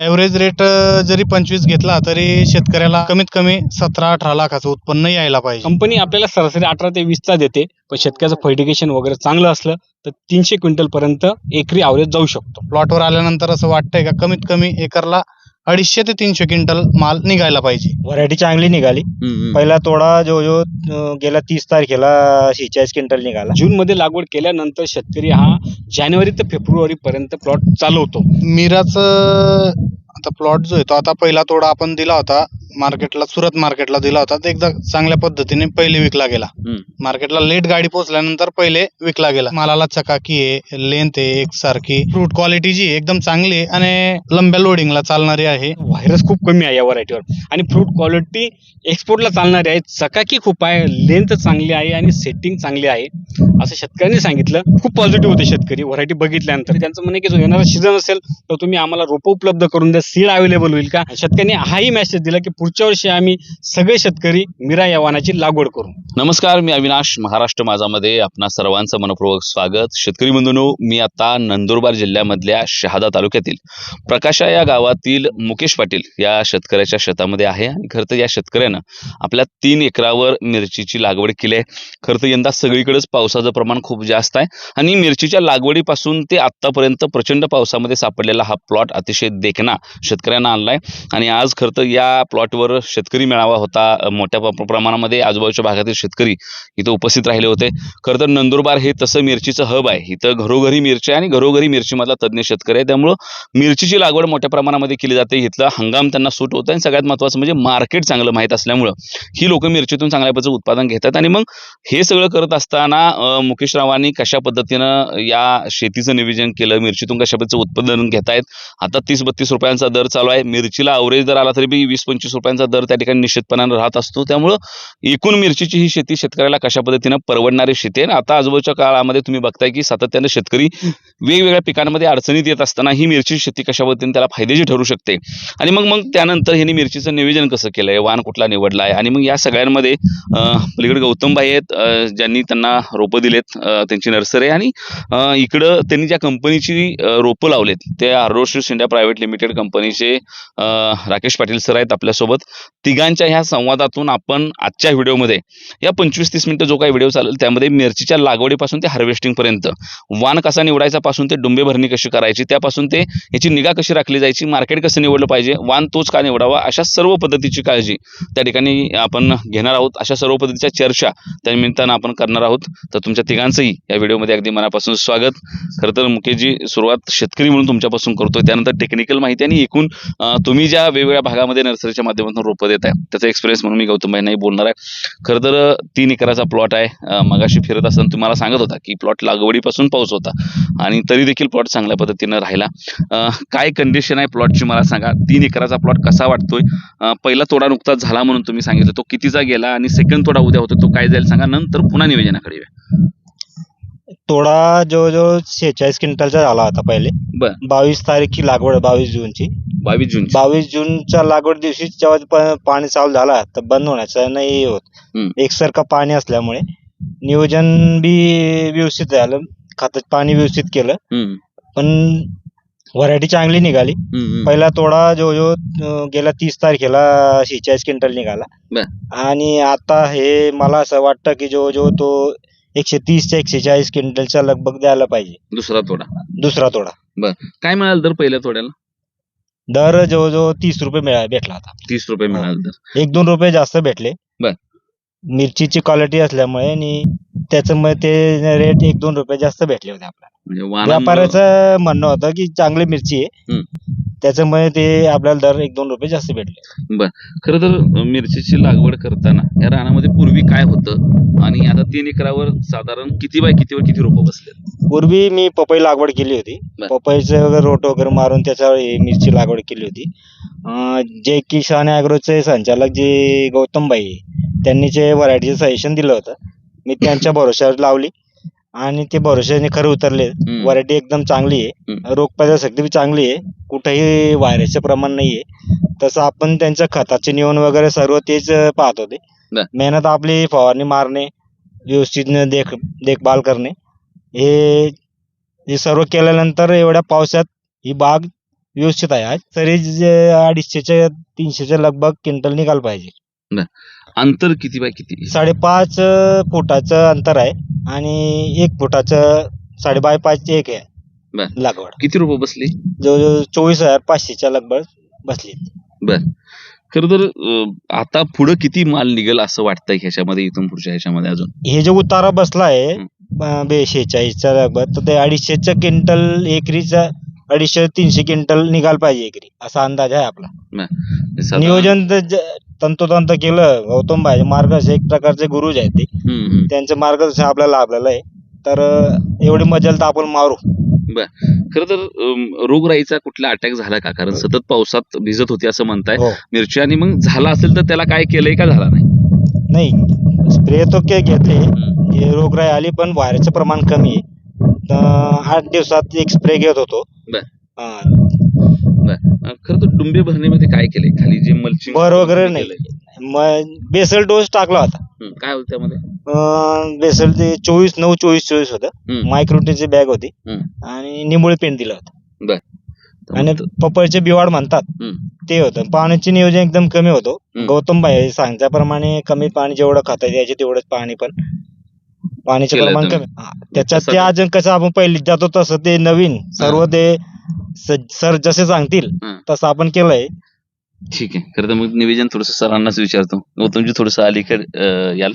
Average rate जरी पंचवीस घेतला तरी शेतकऱ्याला कमीत कमी सतरा अठरा लाखाचं उत्पन्न यायला पाहिजे. कंपनी आपल्याला सरासरी अठरा ते वीसचा देते पण शेतकऱ्याचं फर्टिगेशन वगैरे चांगलं असलं तर तीनशे क्विंटल पर्यंत एकरी आवरेज जाऊ शकतो. प्लॉटवर आल्यानंतर असं वाटतंय का कमीत कमी एकरला अडीचशे ते तीनशे क्विंटल माल निघायला पाहिजे. व्हरायटी चांगली निघाली. पहिला तोडा जो जो अं, गेल्या तीस तारखेला शेहेचाळीस क्विंटल निघाला. जून मध्ये लागवड केल्यानंतर शेतकरी हा जानेवारी ते फेब्रुवारी पर्यंत प्लॉट चालवतो. मिराचं आता प्लॉट जो आहे तो आता पहिला तोडा आपण दिला होता मार्केटला सुरत मार्केटला दिला होता. ते एकदा चांगल्या पद्धतीने पहिले विकला गेला. मार्केटला लेट गाडी पोहोचल्यानंतर पहिले विकला गेला. मालाला चकाकी आहे लेंथ आहे एकसारखी फ्रूट क्वालिटी जी एकदम चांगली आहे आणि लंब्या लोडिंगला चालणारी आहे. व्हायरस खूप कमी आहे या व्हरायटीवर आणि फ्रूट क्वालिटी एक्सपोर्टला चालणारी आहे. चकाकी खूप आहे लेंथ चांगली आहे आणि सेटिंग चांगली आहे. असं शेतकऱ्यांनी सांगितलं. खूप पॉझिटिव्ह होते शेतकरी. व्हरायटी बघितल्यानंतर. त्यांचं म्हणणं आहे की जो येणारा सीझन असेल तर तुम्ही आम्हाला रोपं उपलब्ध करून द्या. सीड अवेलेबल होईल का? शेतकऱ्यांनी हाही मेसेज दिला की पुढच्या वर्षी आम्ही सगळे शेतकरी मिरा या लागवड करू. नमस्कार मी अविनाश महाराष्ट्र माझामध्ये आपणा सर्वांचं मनपूर्वक स्वागत. शेतकरी बंधूनो मी आता नंदुरबार जिल्ह्यामधल्या शहादा तालुक्यातील प्रकाशा या गावातील मुकेश पाटील या शेतकऱ्याच्या शेतामध्ये आहे. आणि खरं तर या शेतकऱ्यानं आपल्या तीन एकरावर मिरचीची लागवड केली आहे. खरं तर यंदा सगळीकडेच पावसाचं प्रमाण खूप जास्त आहे. आणि मिरचीच्या लागवडीपासून ते आत्तापर्यंत प्रचंड पावसामध्ये सापडलेला हा प्लॉट अतिशय देखणा शेतकऱ्यांना आणलाय. आणि आज खरं तर या प्लॉटवर शेतकरी मेळावा होता. मोठ्या प्र- प्रमाणामध्ये आजूबाजूच्या भागातील शेतकरी इथं उपस्थित राहिले होते. खरं तर नंदुरबार हे तसं मिरचीचं हब आहे. इथं घरोघरी मिरची आहे आणि घरोघरी मिरचीमधला तज्ज्ञ शेतकरी आहे. त्यामुळं मिरचीची लागवड मोठ्या प्रमाणामध्ये केली जाते. इथलं हंगाम त्यांना सूट होतं आणि सगळ्यात महत्त्वाचं म्हणजे मार्केट चांगलं माहीत असल्यामुळं ही लोक मिरचीतून चांगल्या पद्धतीचं उत्पादन घेतात. आणि मग हे सगळं करत असताना मुकेशरावांनी मुकेश रावांनी कशा पद्धतीनं या शेतीचं नियोजन केलं? मिरचीतून कशा पद्धतीचं उत्पादन घेतायत? आता तीस बत्तीस रुपयांचा दर चालू आहे. मिरचीला अवरेज दर आला तरी बी वीस पंचवीस रुपयांचा दर त्या ठिकाणी निश्चितपणानं राहत असतो. त्यामुळं एकूण मिरचीची ही शेती शेतकऱ्याला कशा पद्धतीनं परवडणारी शेती आहे. आता आजूबाजूच्या काळामध्ये तुम्ही बघताय की सातत्यानं शेतकरी वेगवेगळ्या पिकांमध्ये अडचणीत येत असताना ही मिरची शेती कशा पद्धतीने त्याला फायद्याची ठरू शकते? आणि मग मग त्यानंतर ह्यांनी मिरचीचं नियोजन कसं केलंय? वाण कुठला निवडला आहे आणि मग या सगळ्यांमध्ये पलीकडे गौतमबाई आहेत ज्यांनी त्यांना रोपं दिलेत त्यांची नर्सरी आहे. आणि इकडं त्यांनी ज्या कंपनीची रोपं लावलेत ते Aroshree India private limited company कंपनीचे राकेश पाटील सर आहेत आपल्यासोबत. तिघांच्या ह्या संवादातून आपण आजच्या व्हिडिओमध्ये या पंचवीस तीस मिनटं जो काही व्हिडिओ चालेल त्यामध्ये मिरचीच्या लागवडीपासून ते हार्वेस्टिंग पर्यंत वाण कसा निवडायचा पासून ते डुंबे भरणी कशी करायची त्यापासून ते याची निगा कशी राखली जायची मार्केट कसं निवडलं पाहिजे वाण तोच का निवडावा अशा सर्व पद्धतीची काळजी त्या ठिकाणी आपण घेणार आहोत. अशा सर्व पद्धतीच्या चर्चा त्या निमित्तानं आपण करणार आहोत. तर तुमच्या तिघांचंही या व्हिडिओमध्ये अगदी मनापासून स्वागत. खरं तर मुकेशजी सुरुवात शेतकरी म्हणून तुमच्यापासून करतोय. त्यानंतर टेक्निकल माहिती आणि ऐकून तुम्ही ज्या वेगवेगळ्या भागामध्ये नर्सरीच्या माध्यमातून रोपं देत आहे त्याचा एक्सपिरियन्स म्हणून मी गौतमबाईंनाही बोलणार आहे. खरं तर तीन एकराचा प्लॉट आहे. मगाशी फिरत असताना तुम्हाला सांगत होता की प्लॉट लागवडीपासून पाऊस होता आणि तरी देखील प्लॉट चांगल्या पद्धतीनं राहिला. काय कंडिशन आहे प्लॉटची मला सांगा. तीन एकराचा प्लॉट कसा वाटतोय? पहिला तोडा नुकताच झाला म्हणून तुम्ही सांगितलं. तो कितीचा गेला आणि सेकंड तोडा उद्या होतो तो काय जाईल सांगा. नंतर पुन्हा नियोजनाकडे येऊया. तोडा जवळजवळ शेहेचाळीस क्विंटलचा झाला होता पहिले बर. बावीस तारीखची लागवड बावीस जूनची बावीस जून बावीस जूनच्या लागवड दिवशी जेव्हा प- पाणी चालू झाला तर बंद होण्याचा नाही होत. एकसारखं पाणी असल्यामुळे नियोजन बी व्यवस्थित झालं खतात पाणी व्यवस्थित केलं हम्म, पण व्हरायटी चांगली निघाली हम्म, हम्म. पहिला तोडा जवळजवळ अं, गेल्या तीस तारखेला शेहेचाळीस क्विंटल निघाला बर. आणि आता हे मला असं वाटतं की जवळजवळ तो एकशे तीस ते एकशे चाळीस क्विंटलचा लगभग द्यायला पाहिजे. दुसरा तोडा. दुसरा तोडा. काय मिळालं दर पहिल्या तोड्याला? दर जवळजवळ तीस रुपये मिळा भेटला आता. तीस रुपये. मिळालं दर एक दोन रुपये जास्त भेटले. बर. मिरचीची क्वालिटी असल्यामुळे आणि त्याच्यामुळे ते रेट एक दोन रुपये जास्त भेटले होते आपल्याला. म्हणजे व्यापाऱ्याचं म्हणणं होतं की चांगली मिरची आहे. त्याच्यामुळे ते आपल्याला दर एक दोन रुपये जास्त भेटले. खरं तर मिरचीची लागवड करताना या रानामध्ये पूर्वी काय होतं? आणि आता तीन एकरावर साधारण किती बाय कितीवर किती रोपं बसले पूर्वी मी पपई लागवड केली होती. बर. पपईचं वगैरे रोट वगैरे मारून त्याच्यावर हे मिरची लागवड केली होती. अं, जे किसान ॲग्रोचे संचालक जे गौतमबाई आहे, त्यांनी जे व्हरायटीचं सजेशन दिलं होतं. मी त्यांच्या भरोश्यावर लावली. आणि ते भरोश्याने खरं उतरले. हम्म. व्हरायटी एकदम चांगली आहे. हम्म. रोगप्रतिकारशक्ती बी चांगली आहे. कुठेही व्हायरसचं प्रमाण नाही आहे. तसं आपण त्यांचं खताचे नियमन वगैरे सर्व तेच अं, पाहत होते. बर. मेहनत आपली फवारणी मारणे व्यवस्थित देख देखभाल करणे. हे हे सर्व केल्यानंतर एवढ्या पावसात ही बाग व्यवस्थित आहे. आज तरी जे अडीचशेच्या तीनशेच्या लगभग क्विंटल निघाल पाहिजे. अंतर किती बाय किती? साडेपाच फुटाचं अंतर आहे आणि एक फुटाचं साडेबाय पाच एक आहे. लागवड. किती रुपये बसली? जवळजवळ चोवीस हजार पाचशेच्या लगभग बसली. बर. खर तर अं, आता पुढं किती माल निघेल असं वाटतंय ह्याच्यामध्ये इथून पुढच्या ह्याच्यामध्ये अजून? हे जे उतारा बसला आहे हं. अं, बे शेहेचाळीसच्या लगभग तर ते अडीचशेच्या क्विंटल एकरीचा अडीचशे तीनशे क्विंटल निघाल पाहिजे एकरी. असा अंदाज आहे आपला. साधारण- नियोजन तर ज- तंतोतंत केलं. गौतम भाई मार्गदर्शक एक प्रकारचे गुरुज आहेत ते. हम्म, हम्म. त्यांचं मार्गदर्शन आपल्याला लाभलेलं आहे. तर अं, एवढी मजल तर आपण मारू. खरं तर रोगराईचा कुठला अटॅक झाला का? कारण सतत पावसात भिजत होती असं म्हणताय. हो. मिरची आणि मग झाला असेल तर त्याला काय केलंय का झाला नाही? नाही. स्प्रे तो के घेतले. हे रोगराई आली पण व्हायरसचं प्रमाण कमी आहे. तर आठ दिवसात एक स्प्रे घेत होतो. बर. खरं तर डुंबे भरणीमध्ये काय केलंय? खाली जे मल्चिंग बर वगैरे नाही. बेसल डोस टाकला होता. काय होतं त्यामध्ये? अं, बेसल ते चोवीस नऊ चोवीस चोवीस होतं. हम्म. मायक्रोटीची बॅग होती. हम्म. आणि निंबोळी पेंट दिलं होतं. बर. आणि पपईचे बिवाड म्हणतात. हम्म. ते होतं. पाण्याचे नियोजन एकदम कमी होतं. हम्म. गौतम भाई सांगल्याप्रमाणे कमी पाणी जेवढं खाता द्यायचे तेवढंच पाणी पण पाण्याचे प्रमाण. कमी त्याच्यात ते अजून कसं आपण पहिले जातो तसं ते नवीन सर्व ते सर जसे सांगतील. तसं आपण केलंय ठीक आहे. खरं तर मग निवेदन थोडंसं सरांनाच विचारतो. गौतमजी थोडस अलीकडे याल.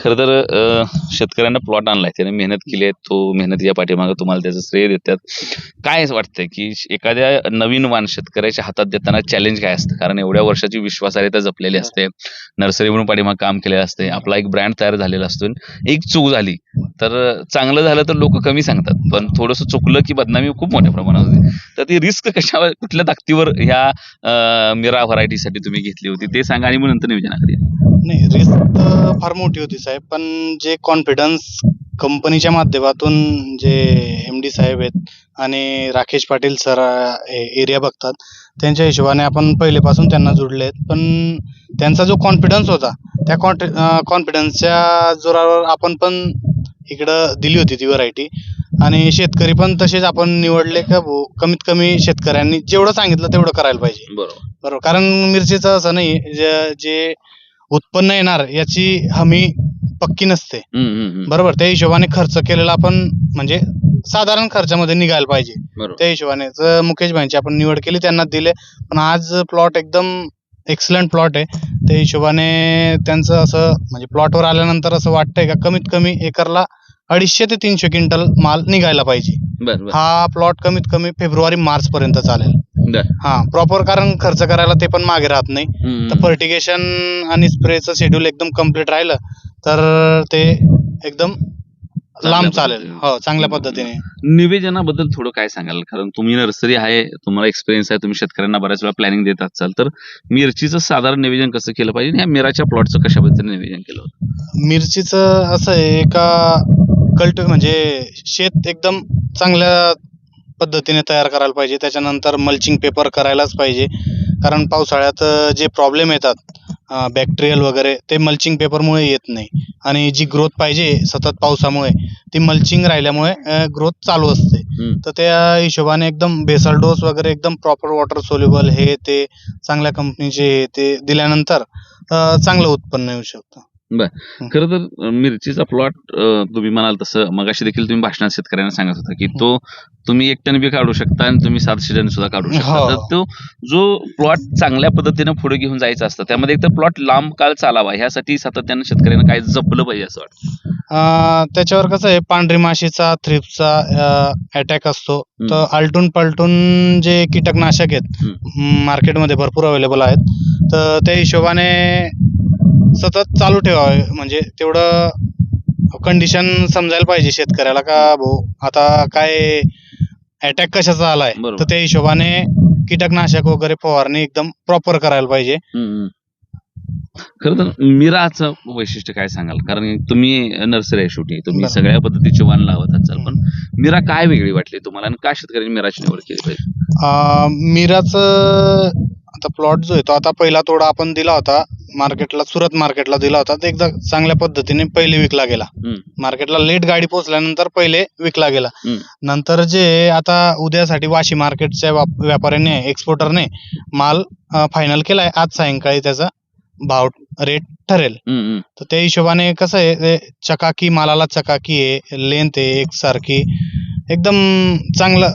खरं तर अ शेतकऱ्यांना प्लॉट आणलाय. त्याने मेहनत केली आहे. तो मेहनत या पाठीमागे तुम्हाला त्याचं श्रेय देतात. काय वाटतंय की एखाद्या नवीन वाण शेतकऱ्याच्या हातात देताना चॅलेंज काय असतं? कारण एवढ्या वर्षाची विश्वासार्हता जपलेली असते. नर्सरी म्हणून पाठीमागे काम केलेलं असते. आपला एक ब्रँड तयार झालेला असतो. एक चूक झाली. तर चांगलं झालं तर लोक कमी सांगतात. पण थोडस चुकलं की बदनामी खूप मोठ्या प्रमाणात होते. तर ती रिस्क कशावर कुठल्या ताकदीवर ह्या मिरा व्हरायटीसाठी तुम्ही घेतली होती ते सांगा आणि मग नंतर नियोजनाकडे नाही रिस्क फार मोठी होती साहेब. पण जे कॉन्फिडन्स कंपनीच्या माध्यमातून जे एम डी साहेब आहेत आणि राकेश पाटील सर एरिया बघतात त्यांच्या हिशोबाने आपण पहिलेपासून त्यांना जुडले आहेत. पण त्यांचा जो कॉन्फिडन्स होता त्या कॉन्फिडन्सच्या जोरावर आपण पण इकडं दिली होती ती व्हरायटी आणि शेतकरी पण तसेच आपण निवडले का भाऊ कमीत कमी शेतकऱ्यांनी जेवढं सांगितलं तेवढं करायला पाहिजे. बरोबर. बरोबर. कारण मिरचीचं असं नाही जे जे उत्पन्न येणार याची हमी पक्की नसते. हम्म, हम्म, हम्म. बरोबर. त्या हिशोबाने खर्च केलेला आपण म्हणजे साधारण खर्चामध्ये निघायला पाहिजे. बरोबर. त्या हिशोबाने. तर मुकेश भाईंची आपण निवड केली त्यांना दिले. पण आज प्लॉट एकदम एक्सलंट प्लॉट आहे. त्या हिशोबाने त्यांचं असं म्हणजे प्लॉटवर आल्यानंतर असं वाटतंय का कमीत कमी एकरला अडीचशे ते तीनशे क्विंटल माल निघायला पाहिजे. हा प्लॉट कमीत कमी फेब्रुवारी मार्च पर्यंत चालेल. हा प्रॉपर कारण खर्च करायला ते पण मागे राहत नाही. तर फर्टिगेशन आणि स्प्रेचं शेड्यूल एकदम कंप्लीट राहिलं तर ते एकदम लांब चालेल. हो चांगल्या पद्धतीने. निवेदनाबद्दल थोडं काय सांगाल? कारण तुम्ही नर्सरी आहे तुम्हाला एक्सपिरियन्स आहे तुम्ही शेतकऱ्यांना बऱ्याच वेळा प्लॅनिंग देत असाल. तर मिरचीचं साधारण निवेदन कसं केलं पाहिजे आणि ह्या मिराच्या प्लॉटचं कशा पद्धतीने निवेदन केलं होतं? मिरचीचं असं आहे का कल्ट म्हणजे शेत एकदम चांगल्या पद्धतीने तयार करायला पाहिजे. त्याच्यानंतर मल्चिंग पेपर करायलाच पाहिजे. कारण पावसाळ्यात जे प्रॉब्लेम येतात बॅक्टेरियल वगैरे ते मल्चिंग पेपरमुळे येत नाही. आणि जी ग्रोथ पाहिजे सतत पावसामुळे ती मल्चिंग राहिल्यामुळे ग्रोथ चालू असते. तर त्या हिशोबाने एकदम बेसल डोस वगैरे एकदम प्रॉपर वॉटर सोल्युबल हे ते चांगल्या कंपनीचे हे ते दिल्यानंतर चांगलं उत्पन्न येऊ शकतं. खरं तर मिरचीचा प्लॉट तुम्ही म्हणाल तसं. मगाशी देखील तुम्ही भाषणात शेतकऱ्यांना सांगत होता की तो तुम्ही एक टन बी काढू शकता आणि तुम्ही सातशे टन सुद्धा काढू शकता. हो. तर तो जो प्लॉट चांगल्या पद्धतीने पुढे घेऊन जायचा असतं त्यामध्ये एक तर प्लॉट लांब काळ चालावा. ह्यासाठी सातत्यानं शेतकऱ्यांना काय जपलं पाहिजे असं वाटतं? त्याच्यावर कसं आहे पांढरी माशीचा थ्रिप्सचा अटॅक असतो. तर आलटून पलटून जे कीटकनाशक आहेत. मार्केटमध्ये भरपूर अवेलेबल आहेत. तर त्या हिशोबाने सतत चालू ठेवावे. म्हणजे तेवढं कंडिशन समजायला पाहिजे शेतकऱ्याला का भाऊ? आता काय अटॅक कशाचा आलाय? बरोबर. तर त्या हिशोबाने कीटकनाशक वगैरे फवारणी एकदम प्रॉपर करायला पाहिजे. हम्म. खरं तर मिराचं वैशिष्ट्य काय सांगाल? कारण तुम्ही नर्सरी आहे शेवटी. तुम्ही बरोबर. सगळ्या पद्धतीचे वाण लावत असाल पण मिरा काय वेगळी वाटली तुम्हाला आणि का शेतकऱ्यांनी मिराची निवड केली पाहिजे? अं, मिराचं आता प्लॉट जो आहे तो आता पहिला तोडा आपण दिला होता. मार्केटला सुरत मार्केटला दिला होता. ते एकदा चांगल्या पद्धतीने पहिले विकला गेला. मार्केटला लेट गाडी पोहोचल्यानंतर पहिले विकला गेला. नंतर जे आता उद्यासाठी वाशी मार्केटच्या व्याप- व्यापाऱ्याने एक्सपोर्टरने माल फायनल केलाय. आज सायंकाळी त्याचा भाव रेट ठरेल. तर त्या हिशोबाने कसं आहे ते चकाकी मालाला चकाकी आहे. लेंथ आहे एकसारखी. एकदम चांगलं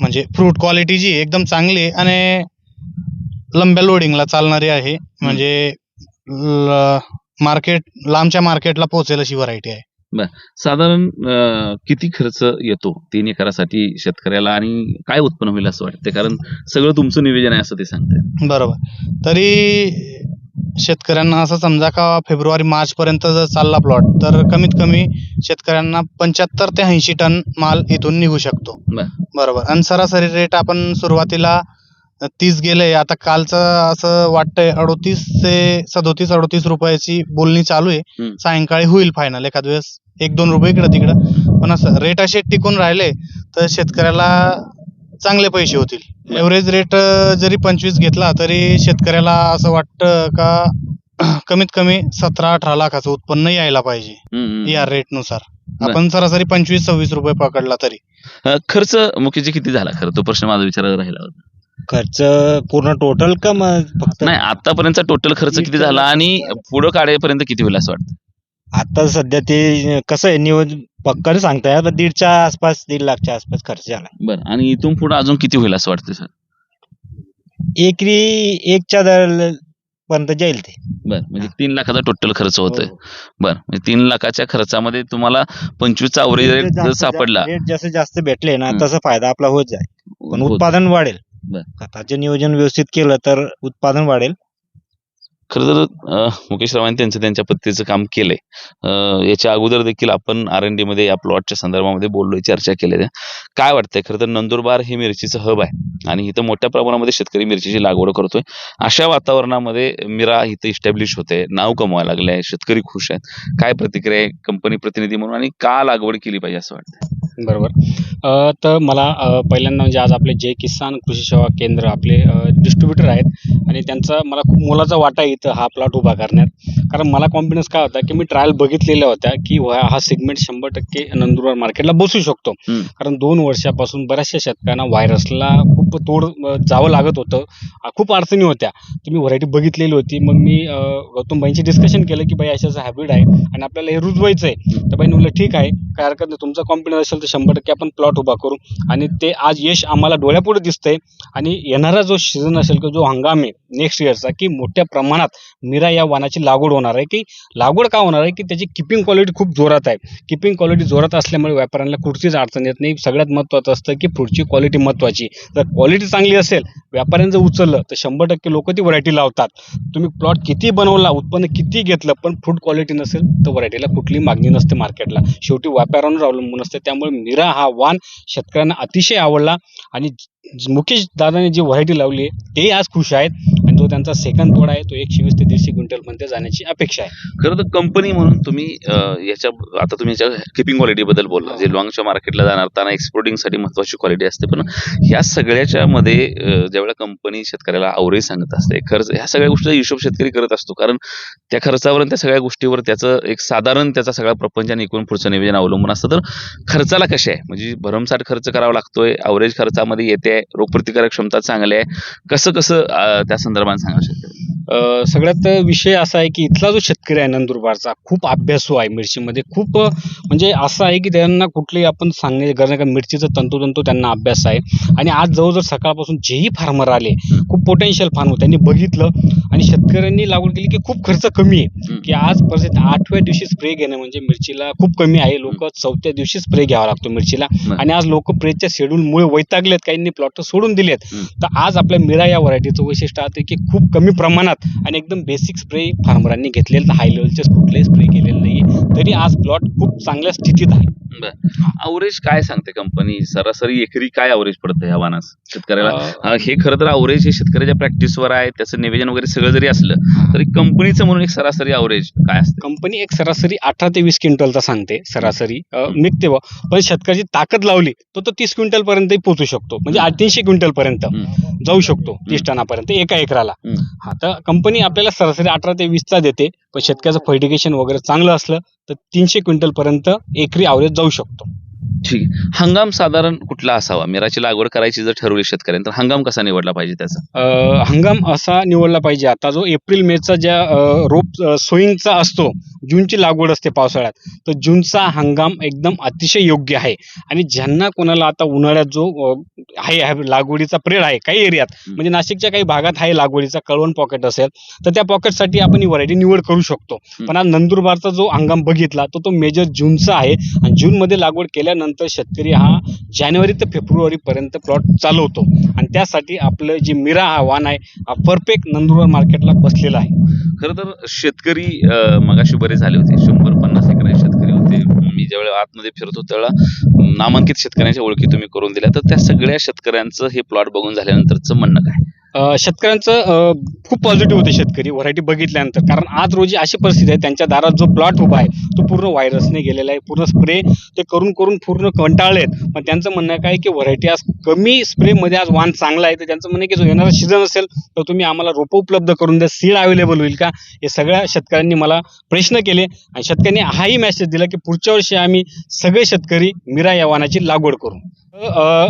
म्हणजे फ्रूट क्वालिटी जी एकदम चांगली आणि लंब्या लोडिंगला चालणारी आहे. म्हणजे मार्केट लांबच्या मार्केटला पोहोचेल अशी व्हरायटी आहे. साधारण अं, किती खर्च येतो तीन एकरासाठी शेतकऱ्याला आणि काय उत्पन्न होईल असं वाटतं कारण सगळं तुमचं नियोजन आहे असं ते सांगताय. बरोबर. तरी शेतकऱ्यांना असं समजा का फेब्रुवारी मार्च पर्यंत जर चालला प्लॉट तर कमीत कमी शेतकऱ्यांना पंच्याहत्तर ते ऐंशी टन माल इथून निघू शकतो. बर. बरोबर. आणि सरासरी रेट आपण सुरुवातीला तीस गेले. आता कालचं असं वाटतंय अडोतीस ते सदोतीस अडोतीस रुपयाची बोलणी चालू आहे. हम्म. सायंकाळी होईल फायनल एखाद वेळेस एक दोन रुपये इकडं तिकडं. पण असं रेट असे टिकून राहिले तर शेतकऱ्याला चांगले पैसे होतील. एव्हरेज रेट जरी पंचवीस घेतला तरी शेतकऱ्याला असं वाटतं का कमीत कमी सतरा अठरा लाखाचं उत्पन्न यायला पाहिजे. हम्म, हम्म. या रेटनुसार आपण सरासरी पंचवीस सव्वीस रुपये पकडला तरी. अं, खर्च मुख्यचे किती झाला? खरं तो प्रश्न माझा विचारायला राहिला होता. खर्च पूर्ण टोटल का मग फक्त? नाही आतापर्यंतचा टोटल खर्च किती झाला आणि पुढं काढेपर्यंत किती होईल असं वाटतं? आता सध्या ते कसं आहे नियोज पक्का नाही सांगता येत पण दीडच्या आसपास दीड लाखच्या आसपास खर्च झाला. बरं आणि इथून पुढे अजून किती होईल असं वाटतं सर? एकरी एकच्या दर पर्यंत जाईल ते. बरं म्हणजे तीन लाखाचा टोटल खर्च होतोय. हो. बरं म्हणजे तीन लाखाच्या खर्चामध्ये तुम्हाला पंचवीसचा अवरेज रेट जर जास्त- सापडला रेट जसे जास्त भेटले ना हम्म. तसा फायदा आपला होत जाईल. पण उत्पादन वाढेल. खताचे नियोजन व्यवस्थित केलं तर उत्पादन वाढेल. खरं तर मुकेश रावांनी त्यांचं त्यांच्या पत्तीचं काम केलंय. अं, याच्या अगोदर देखील आपण आर एन डी मध्ये या प्लॉटच्या संदर्भामध्ये बोललोय चर्चा केलेल्या. काय वाटतंय? खरं तर नंदुरबार हे मिरचीचं हब आहे आणि इथं मोठ्या प्रमाणामध्ये शेतकरी मिरचीची लागवड करतोय. अशा वातावरणामध्ये मिरा इथं इस्टॅब्लिश होते नाव कमवायला लागले शेतकरी खुश आहेत. काय प्रतिक्रिया आहे कंपनी प्रतिनिधी म्हणून आणि का लागवड केली पाहिजे असं वाटतं बरोबर. अ, तर मला अ, पहिल्यांदा म्हणजे आज आपले जय किसान कृषी सेवा केंद्र आपले डिस्ट्रीब्युटर आहेत आणि त्यांचा मला खूप मोलाचा वाटा आहे इथं हा प्लॉट उभा करण्यात. कारण मला कॉन्फिडन्स काय होता की मी ट्रायल बघितलेल्या होत्या की हा सेगमेंट शंभर टक्के नंदुरबार मार्केटला बसू शकतो. कारण दोन वर्षापासून बऱ्याचशा शेतकऱ्यांना व्हायरसला खूप तोड जावं लागत होतं. खूप अडचणी होत्या. तुम्ही व्हरायटी बघितलेली होती. मग मी अ, गौतमबाईंशी डिस्कशन केलं की बाई अशाचं हॅबिट आहे आणि आपल्याला हे रुजवायचं आहे तर बाई म्हणलं ठीक आहे. काय हरकत नाही तुमचा कॉन्फिडन्स असेल तर शंभर टक्के आपण प्लॉट उभा करू. आणि ते आज यश आम्हाला डोळ्यापुढे दिसतंय. आणि येणारा जो सीझन असेल किंवा जो हंगाम आहे नेक्स्ट इयरचा की मोठ्या प्रमाणात मीरा या वाणाची लागवड होणार आहे की लागवड का होणार आहे की त्याची किपिंग क्वालिटी खूप जोरात आहे. किपिंग क्वालिटी जोरात असल्यामुळे व्यापाऱ्यांना कुठचीच अडचण येत नाही. सगळ्यात महत्त्वाचं असतं की पुढची क्वालिटी महत्त्वाची जर क्वालिटी चांगली असेल व्यापाऱ्यांनी जर उचललं तर शंभर टक्के लोक ती व्हरायटी लावतात. तुम्ही प्लॉट किती बनवला उत्पन्न किती घेतलं पण फूड क्वालिटी नसेल तर व्हरायटीला कुठली मागणी नसते मार्केटला शेवटी व्यापाऱ्यांवर अवलंबून असते. त्यामुळे मिरा हा वाण शेतकऱ्यांना अतिशय आवडला आणि मुकेश दादाने जी व्हरायटी लावली आहे ते आज खुश आहेत आणि जो त्यांचा सेकंड तोडा आहे तो एकशे वीस ते दीडशे क्विंटलमध्ये जाण्याची अपेक्षा आहे. खरं तर कंपनी म्हणून तुम्ही अं, याच्या आता तुम्ही याच्या किपिंग क्वालिटी बद्दल बोलला. जे लॉंगच्या मार्केटला जाणार त्यांना एक्सपोर्टिंगसाठी महत्वाची क्वालिटी असते. पण ह्या सगळ्याच्या मध्ये अं, ज्यावेळेला कंपनी शेतकऱ्याला अवरेज सांगत असते खर्च ह्या सगळ्या गोष्टीचा हिशोब शेतकरी करत असतो. कारण त्या खर्चावर आणि त्या सगळ्या गोष्टीवर त्याचं एक साधारण त्याचा सगळा प्रपंच आणि एकूण पुढचं नियोजन अवलंबून असतं. तर खर्चाला कसे आहे? म्हणजे भरमसाठ खर्च करावा लागतोय अवरेज खर्चामध्ये येते रोगप्रतिकारक क्षमता चांगली आहे. कसं कसं त्या संदर्भात सांगा शेतकरी सगळ्यात विषय असा आहे की इथला जो शेतकरी आहे नंदुरबारचा खूप अभ्यासू आहे मिरचीमध्ये. खूप म्हणजे असं आहे की त्यांना कुठलेही आपण सांगण्याची गरज नाही का मिरचीचं तंतोतंत त्यांना अभ्यास आहे. आणि आज जवळजवळ सकाळपासून जेही फार्मर आले खूप पोटेन्शियल फार्मर त्यांनी बघितलं आणि शेतकऱ्यांनी लागवड केली की खूप खर्च कमी आहे. की आज परिस्थिती आठव्या दिवशी स्प्रे घेणं म्हणजे मिरचीला खूप कमी आहे. लोक चौथ्या दिवशी स्प्रे घ्यावा लागतो मिरचीला. आणि आज लोक प्रेच्या शेड्यूलमुळे वैतागलेत काहींनी प्लॉट सोडून दिलेत. तर आज आपल्या मिरा या व्हरायटीचं वैशिष्ट्य आहे की खूप कमी प्रमाणात आणि एकदम बेसिक स्प्रे फार्मरांनी घेतलेले हाय लेवलचे कुठलेही स्प्रे केलेले नाही तरी आज प्लॉट खूप चांगल्या स्थितीत आहे. अवरेज काय सांगते कंपनी सरासरी एकरी काय अवरेज पडतं ह्या वानास शेतकऱ्याला? हे. खरं तर अवरेज हे शेतकऱ्याच्या प्रॅक्टिसवर आहे त्याचं नियोजन वगैरे सगळं जरी असलं तरी कंपनीचं म्हणून एक सरासरी अवरेज काय असतं? कंपनी एक सरासरी अठरा ते वीस क्विंटलचा सांगते सरासरी. निघते बुवा. पण शेतकऱ्याची ताकद लावली तर तो तीस क्विंटल पर्यंतही पोहोचू शकतो. म्हणजे. तीनशे क्विंटल पर्यंत. जाऊ शकतो तीस टनापर्यंत एका एकराला. हा तर कंपनी आपल्याला सरासरी अठरा ते वीसचा देते पण शेतकऱ्याचं फर्टिगेशन वगैरे चांगलं असलं तर तीनशे क्विंटल पर्यंत एकरी अवरेज जाऊ शकतो. ठीक हंगाम साधारण कुठला असावा? मिराची लागवड करायची जर ठरवली शेतकऱ्यांनी तर हंगाम कसा निवडला पाहिजे त्याचा? हंगाम असा निवडला पाहिजे. आता जो एप्रिल मेचा ज्या रोप सोईंगचा असतो जूनची लागवड असते पावसाळ्यात. तर जूनचा हंगाम एकदम अतिशय योग्य आहे. आणि ज्यांना कोणाला आता उन्हाळ्यात जो आहे लागवडीचा प्रेड आहे काही एरियात. म्हणजे नाशिकच्या काही भागात आहे लागवडीचा कळवण पॉकेट असेल तर त्या पॉकेटसाठी आपण ही व्हरायटी निवड करू शकतो. पण आज नंदुरबारचा जो हंगाम बघितला तर तो मेजर जूनचा आहे. आणि जूनमध्ये लागवड केल्यानंतर शेतकरी हा जानेवारी ते फेब्रुवारी पर्यंत प्लॉट चालवतो. आणि त्यासाठी आपलं जे मिरा हा वाण आहे हा परफेक्ट नंदुरबार मार्केटला बसलेला आहे. खरं तर शेतकरी मगाशी बरे झाले होते. शंभर पन्नास एकर शेतकरी होते. मी ज्यावेळेला आतमध्ये फिरतो त्यावेळेला नामांकित शेतकऱ्यांच्या ओळखी तुम्ही करून दिल्या. तर त्या सगळ्या शेतकऱ्यांचं हे प्लॉट बघून झाल्यानंतरचं म्हणणं काय? शेतकऱ्यांचं खूप पॉझिटिव्ह होते शेतकरी व्हरायटी बघितल्यानंतर. कारण आज रोजी अशी परिस्थिती आहे त्यांच्या दारात जो प्लॉट उभा आहे तो पूर्ण व्हायरसने गेलेला आहे पूर्ण स्प्रे ते करून करून पूर्ण कंटाळलेत पण त्यांचं म्हणणं काय की व्हरायटी आज कमी स्प्रेमध्ये आज वाण चांगला आहे तर त्यांचं म्हणणं की जो येणारा सीझन असेल तर तुम्ही आम्हाला रोपं उपलब्ध करून द्या सीड अवेलेबल होईल का? हे सगळ्या शेतकऱ्यांनी मला प्रश्न केले. आणि शेतकऱ्यांनी हाही मेसेज दिला की पुढच्या वर्षी आम्ही सगळे शेतकरी मिरा या वाणाची लागवड करू. अ,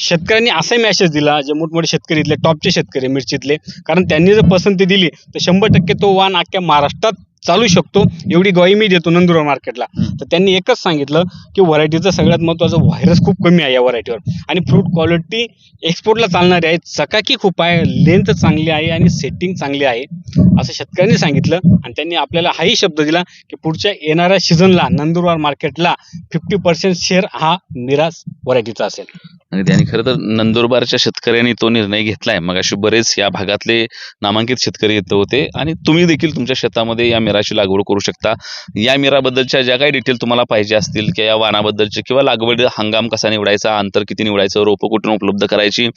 शेतकऱ्यांनी असाही मेसेज दिला जे मोठमोठे शेतकरी इथले टॉपचे शेतकरी मिरचीतले. कारण त्यांनी जर पसंती दिली तर शंभर टक्के तो वाण अख्ख्या महाराष्ट्रात चालू शकतो. एवढी ग्वाही मी देतो नंदुरबार मार्केटला. तर त्यांनी एकच सांगितलं की व्हरायटीचं सगळ्यात महत्त्वाचं व्हायरस खूप कमी आहे या व्हरायटीवर आणि फ्रूट क्वालिटी एक्सपोर्टला चालणारी आहे चकाकी खूप आहे लेंथ चांगली आहे आणि सेटिंग चांगली आहे असं शेतकऱ्यांनी सांगितलं. आणि त्यांनी आपल्याला हाही शब्द दिला की पुढच्या येणाऱ्या सीझनला नंदुरबार मार्केटला फिफ्टी पर्सेंट शेअर हा मिराज व्हरायटीचा असेल. आणि त्यांनी खरं तर नंदुरबारच्या शेतकऱ्यांनी तो निर्णय घेतलाय. मगाशी बरेच या भागातले नामांकित शेतकरी येत होते आणि तुम्ही देखील तुमच्या शेतामध्ये या मिराची लागवड करू शकता. या मिराबद्दलच्या ज्या काही डिटेल तुम्हाला पाहिजे असतील किंवा या वाणाबद्दलचे किंवा लागवड हंगाम कसा निवडायचा अंतर किती निवडायचं रोपं कुठून उपलब्ध करायची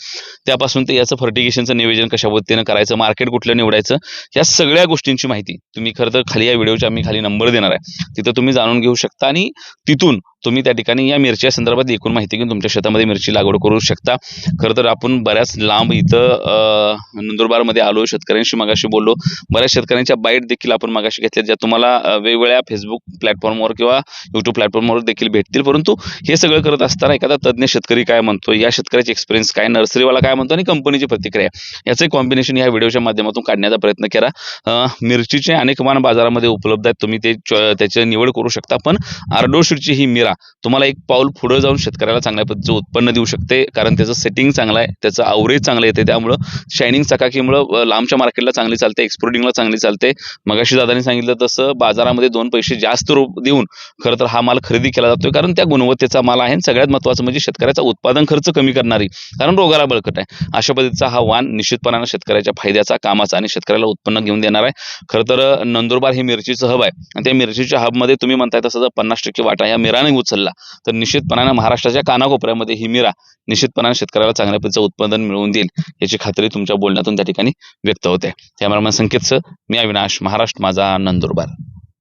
त्यापासून ते याचं फर्टिगेशनचं नियोजन कशा पद्धतीनं करायचं मार्केट कुठलं निवडायचं या सगळ्या गोष्टींची माहिती तुम्ही खरं तर खाली या व्हिडिओच्या आम्ही खाली नंबर देणार आहे. तिथं तुम्ही जाणून घेऊ शकता आणि तिथून तुम्ही त्या ठिकाणी या मिरच्या संदर्भात एकूण माहिती घेऊन तुमच्या शेतामध्ये मिरची लागवड करू शकता. खरं तर आपण बऱ्याच लांब इथं नंदुरबारमध्ये आलो शेतकऱ्यांशी मगाशी बोललो. बऱ्याच शेतकऱ्यांच्या बाईट देखील आपण मगाशी घेतल्या ज्या तुम्हाला वेगवेगळ्या फेसबुक प्लॅटफॉर्मवर किंवा युट्यूब प्लॅटफॉर्मवर देखील भेटतील. परंतु हे सगळं करत असताना एखादा तज्ज्ञ शेतकरी काय म्हणतो? या शेतकऱ्याचे एक्सपिरियन्स काय? नर्सरीवाला काय म्हणतो? आणि कंपनीची प्रतिक्रिया. याचं कॉम्बिनेशन या व्हिडिओच्या माध्यमातून काढण्याचा प्रयत्न करा मिरचीचे अनेक मान बाजारामध्ये उपलब्ध आहेत. तुम्ही ते त्याची निवड करू शकता. पण आर्डोशीटची ही मिरा तुम्हाला एक पाऊल पुढे जाऊन शेतकऱ्याला चांगल्या पद्धतीचं उत्पन्न देऊ शकते कारण त्याचं सेटिंग चांगलं आहे त्याचं आवरेज चांगलं येते त्यामुळं शायनिंग चकाकीमुळं लांबच्या मार्केटला चांगली चालते एक्सपोर्टिंगला चांगली चालते. मगाशी दादानी सांगितलं तसं बाजारामध्ये दोन पैसे जास्त रोप देऊन खरं तर हा माल खरेदी केला जातोय कारण त्या गुणवत्तेचा माल आहे आणि सगळ्यात महत्त्वाचं म्हणजे शेतकऱ्याचा उत्पादन खर्च कमी करणारी कारण रोगाला बळकट आहे. अशा पद्धतीचा हा वाण निश्चितपणानं शेतकऱ्याच्या फायद्याचा कामाचा आणि शेतकऱ्याला उत्पन्न घेऊन देणार आहे. खरं तर नंदुरबार हे मिरचीचं हब आहे आणि त्या मिरचीच्या हबमध्ये तुम्ही म्हणताय तसं जर पन्नास टक्के वाटा या मिराने उचलला. तर निश्चितपणानं महाराष्ट्राच्या कानाकोपऱ्यामध्ये ही मिरा निश्चितपणानं शेतकऱ्याला चांगल्या पद्धतीचं उत्पादन मिळवून देईल याची खात्री तुमच्या बोलण्यातून त्या ठिकाणी व्यक्त होते. कॅमेरामॅन संकेतचं मी अविनाश महाराष्ट्र माझा नंदुरबार.